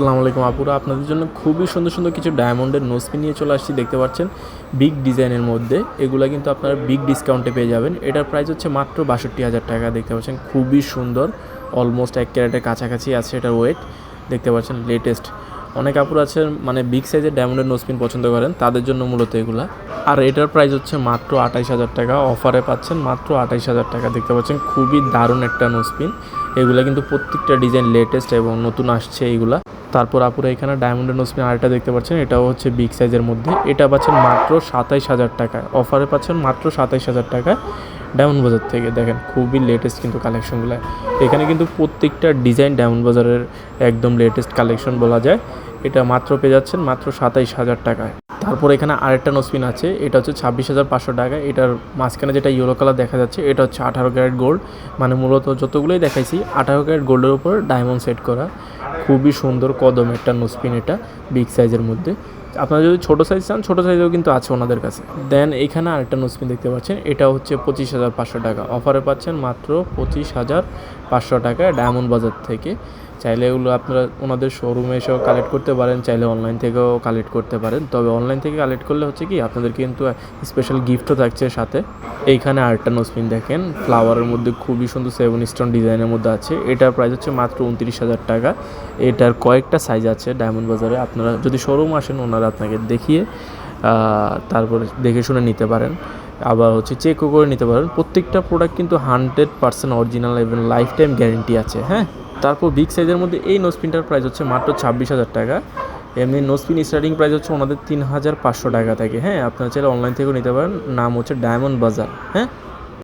আসসালামু আলাইকুম আপুরা। আপনাদের জন্য খুবই সুন্দর সুন্দর কিছু ডায়মন্ডের নোসপি নিয়ে চলে আসছি, দেখতে পাচ্ছেন? বিগ ডিজাইনের মধ্যে। এগুলো কিন্তু আপনারা বিগ ডিসকাউন্টে পেয়ে যাবেন। এটার প্রাইস হচ্ছে মাত্র বাষট্টি হাজার টাকা, দেখতে পাচ্ছেন? খুবই সুন্দর। অলমোস্ট এক ক্যারেটের কাছাকাছি আছে এটার ওয়েট। দেখতে পাচ্ছেন লেটেস্ট অনেক আপুর আছে মানে বিগ সাইজের ডায়মন্ডের নোসপিন পছন্দ করেন, তাদের জন্য মূলত এগুলা। আর এটার প্রাইস হচ্ছে মাত্র আঠাইশ হাজার টাকা অফারে পাচ্ছেন মাত্র আঠাইশ হাজার টাকা। দেখতে পাচ্ছেন খুবই দারুণ একটা নোসপিন এগুলা কিন্তু প্রত্যেকটা ডিজাইন লেটেস্ট এবং নতুন আসছে এইগুলা তারপর আপুরা এখানে ডায়মন্ডের নোসপিন আরেকটা দেখতে পাচ্ছেন, এটাও হচ্ছে বিগ সাইজের মধ্যে। এটা পাচ্ছেন মাত্র সাতাইশ হাজার টাকায় অফারে পাচ্ছেন মাত্র সাতাইশ হাজার টাকায়। ডায়মন্ড বাজার থেকে, দেখেন খুবই লেটেস্ট কিন্তু কালেকশনগুলো এখানে কিন্তু প্রত্যেকটা ডিজাইন ডায়মন্ড বাজারের একদম লেটেস্ট কালেকশন বলা যায়। এটা মাত্র পেয়ে যাচ্ছেন মাত্র সাতাইশ হাজার টাকায়। তারপর এখানে আরেকটা নোসপিন আছে, এটা হচ্ছে ছাব্বিশ হাজার পাঁচশো টাকা। এটার মাঝখানে যেটা ইয়েলো কালার দেখা যাচ্ছে, এটা হচ্ছে আঠারো ক্যারেট গোল্ড মানে মূলত যতগুলোই দেখাইছি, আঠারো ক্যারেট গোল্ডের উপর ডায়মন্ড সেট করা। খুবই সুন্দর কদম একটা নোসপিন এটা বিগ সাইজের মধ্যে। আপনারা যদি ছোটো সাইজ চান, ছোটো সাইজেও কিন্তু আছে ওনাদের কাছে। দেন এখানে আরেকটা নোসপিন দেখতে পাচ্ছেন, এটা হচ্ছে পঁচিশ হাজার পাঁচশো টাকা। অফারে পাচ্ছেন মাত্র পঁচিশ হাজার পাঁচশো টাকা ডায়মন্ড বাজার থেকে। চাইলে এগুলো আপনারা ওনাদের শোরুমে এসেও কালেক্ট করতে পারেন, চাইলে অনলাইন থেকেও কালেক্ট করতে পারেন। তবে অনলাইন থেকে কালেক্ট করলে হচ্ছে কি, আপনাদের কিন্তু স্পেশাল গিফটও থাকছে সাথে। এইখানে আরেকটা নোসপিন দেখেন ফ্লাওয়ারের মধ্যে খুবই সুন্দর সেভেন স্টোন ডিজাইনের মধ্যে আছে। এটার প্রাইস হচ্ছে মাত্র উনত্রিশ হাজার টাকা। এটার কয়েকটা সাইজ আছে ডায়মন্ড বাজারে। আপনারা যদি শোরুম আসেন ওনারা আপনাকে দেখিয়ে তারপরে দেখে শুনে নিতে পারেন। আবার হচ্ছে চেকও করে নিতে পারেন। প্রত্যেকটা প্রোডাক্ট কিন্তু হান্ড্রেড পার্সেন্ট অরিজিনাল এবং লাইফ টাইম গ্যারেন্টি আছে হ্যাঁ? তারপর বিগ সাইজের মধ্যে এই নোসপিনটার প্রাইস হচ্ছে মাত্র ছাব্বিশ হাজার টাকা। এমনি নোসপিন স্টার্টিং প্রাইস হচ্ছে ওনাদের তিন হাজার পাঁচশো টাকা থাকে হ্যাঁ? আপনারা চাইলে অনলাইন থেকেও নিতে পারেন। নাম হচ্ছে ডায়মন্ড বাজার হ্যাঁ?